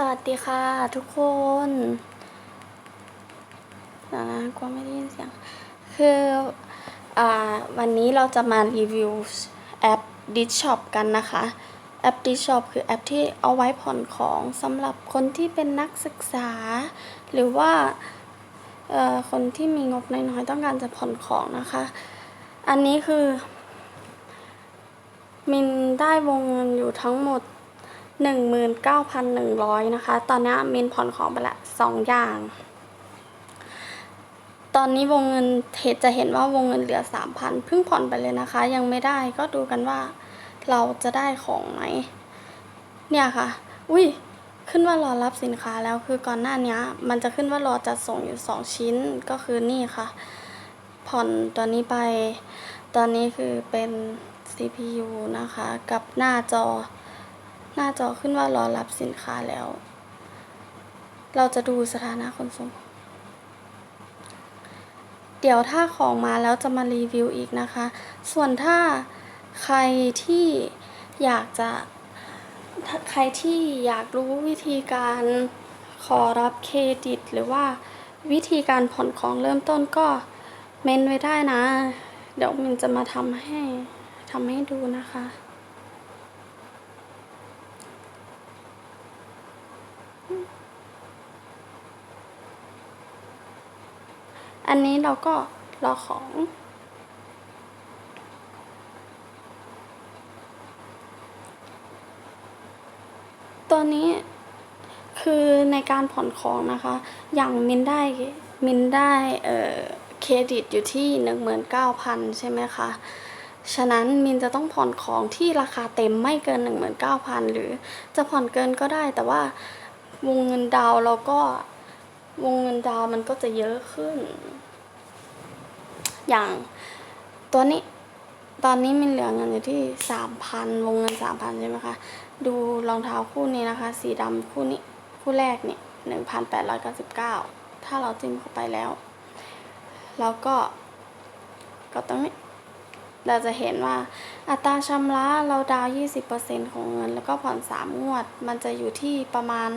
สวัสดีค่ะทุกคนเดี๋ยวนะกลัวไม่ได้ยินเสียง คืออ่าวันนี้เราจะมารีวิวแอป d i s Shop กันนะคะ แอป d i s Shop คือแอปที่เอาไว้ผ่อนของสำหรับคนที่เป็นนักศึกษา หรือว่าคนที่มีงบน้อยๆต้องการจะผ่อนของนะคะ อันนี้คือ มินได้วงเงินอยู่ทั้งหมด 19,100 นะคะ ตอนนี้มินผ่อนของไปละสองอย่าง ตอนนี้วงเงินเห็นจะเห็นว่าวงเงินเหลือ 3,000เพิ่งผ่อนไปเลยนะคะ ยังไม่ได้ก็ดูกันว่าเราจะได้ของไหม เนี่ยค่ะ อุ้ยขึ้นว่ารอรับสินค้าแล้วคือก่อนหน้านี้มันจะขึ้นว่ารอจัดส่งอยู่ 2 ชิ้นก็คือนี่ค่ะ ผ่อนตัวนี้ไป ตอนนี้คือเป็น CPU นะคะ กับหน้าจอ หน้าจอขึ้นว่ารอรับสินค้าแล้ว เราจะดูสถานะขนส่ง เดี๋ยวถ้าของมาแล้วจะมารีวิวอีกนะคะ ส่วนถ้าใครที่อยากจะใครที่อยากรู้วิธีการขอรับเครดิต หรือว่าวิธีการผ่อนของเริ่มต้นก็เมนไว้ได้นะ เดี๋ยวมินจะมาทำให้ทำให้ดูนะคะ อันนี้เราก็รอของ ตัวนี้คือในการผ่อนของนะคะ อย่างมินได้มินได้เอ่อเครดิตอยู่ที่หนึ่งหมื่นเก้าพันใช่ไหมคะ ฉะนั้นมินจะต้องผ่อนของที่ราคาเต็มไม่เกินหนึ่งหมื่นเก้าพันหรือจะผ่อนเกินก็ได้แต่ว่า วงเงินดาวเราก็วงเงินดาวมันก็จะเยอะขึ้น อย่างตัวนี้ ตอนนี้มินเหลือเงินอยู่ที่สามพันวงเงินสามพันใช่ไหมคะ ดูรองเท้าคู่นี้นะคะ สีดำคู่นี้ คู่แรกเนี่ยหนึ่งพันแปดร้อยเก้าสิบเก้าถ้าเราจิ้มเข้าไปแล้ว แล้วก็ก็ตรงนี้เราจะเห็นว่าอัตราชำระเราดาวยี่สิบเปอร์เซ็นของเงิน แล้วก็ผ่อนสามงวด มันจะอยู่ที่ประมาณ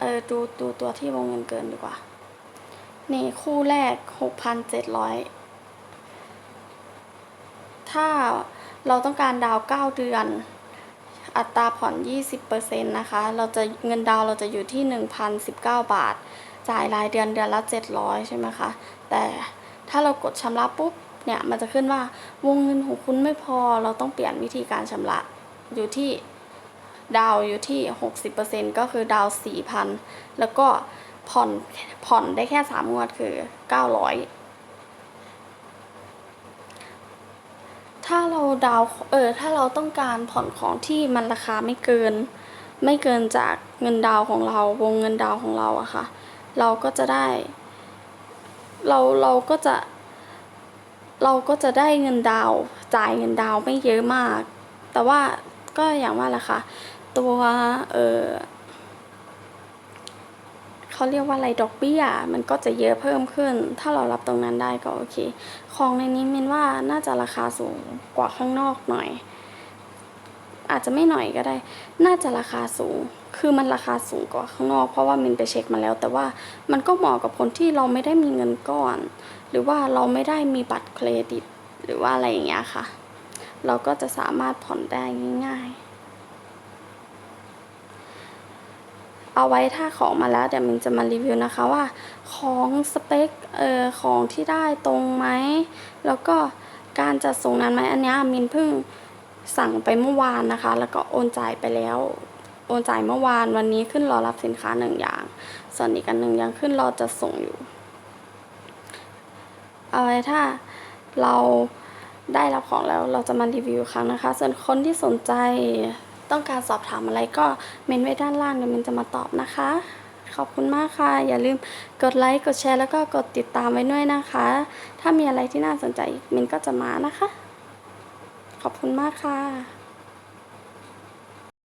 เออดูดูตัวที่วงเงินเกินดีกว่า นี่คู่แรกหกพันเจ็ดร้อยถ้าเราต้องการดาวน์9เดือน อัตราผ่อน 20%นะคะ เราจะเงินดาวเราจะอยู่ที่ 1,019 บาท จ่ายรายเดือนเดือนละ 700 ใช่ไหมคะ แต่ถ้าเรากดชำระปุ๊บเนี่ยมันจะขึ้นว่าวงเงินของคุณไม่พอเราต้องเปลี่ยนวิธีการชำระอยู่ที่ ดาวอยู่ที่ 60%ก็คือดาว 4,000 แล้วก็ผ่อนผ่อนได้แค่ 3 งวดคือ 900 ถ้าเราดาวเออถ้าเราต้องการผ่อนของที่มันราคาไม่เกิน ไม่เกินจากเงินดาวของเราวงเงินดาวของเราอะค่ะ เราก็จะได้ เราเราก็จะ เราก็จะได้เงินดาวจ่ายเงินดาวไม่เยอะมาก แต่ว่าก็อย่างว่าแหละค่ะ ตัวเออเขาเรียกว่าอะไรดอกเบี้ยมันก็จะเยอะเพิ่มขึ้น ถ้าเรารับตรงนั้นได้ก็โอเค ของในนี้มินว่าน่าจะราคาสูงกว่าข้างนอกหน่อย อาจจะไม่หน่อยก็ได้ น่าจะราคาสูง คือมันราคาสูงกว่าข้างนอก เพราะว่ามินไปเช็คมาแล้ว แต่ว่ามันก็เหมาะกับคนที่เราไม่ได้มีเงินก้อน หรือว่าเราไม่ได้มีบัตรเครดิต หรือว่าอะไรอย่างเงี้ยค่ะ เราก็จะสามารถผ่อนได้ง่ายๆ เอาไว้ถ้าของมาแล้วเดี๋ยวมินจะมารีวิวนะคะว่าของสเปคเอ่อของที่ได้ตรงไหม แล้วก็การจัดส่งนั้นไหมอันเนี้ยมินเพิ่งสั่งไปเมื่อวานนะคะ แล้วก็โอนจ่ายไปแล้ว โอนจ่ายเมื่อวานวันนี้ขึ้นรอรับสินค้าหนึ่งอย่าง ส่วนอีกอันหนึ่งยังขึ้นรอจะส่งอยู่เอาไว้ถ้าเราได้รับของแล้วเราจะมารีวิวครั้งนะคะ ส่วนคนที่สนใจ ต้องการสอบถามอะไรก็เมนไว้ด้านล่างเดี๋ยวมินจะมาตอบนะคะ ขอบคุณมากค่ะ อย่าลืมกดไลค์กดแชร์แล้วก็กดติดตามไว้ด้วยนะคะ ถ้ามีอะไรที่น่าสนใจเมินก็จะมานะคะ ขอบคุณมากค่ะ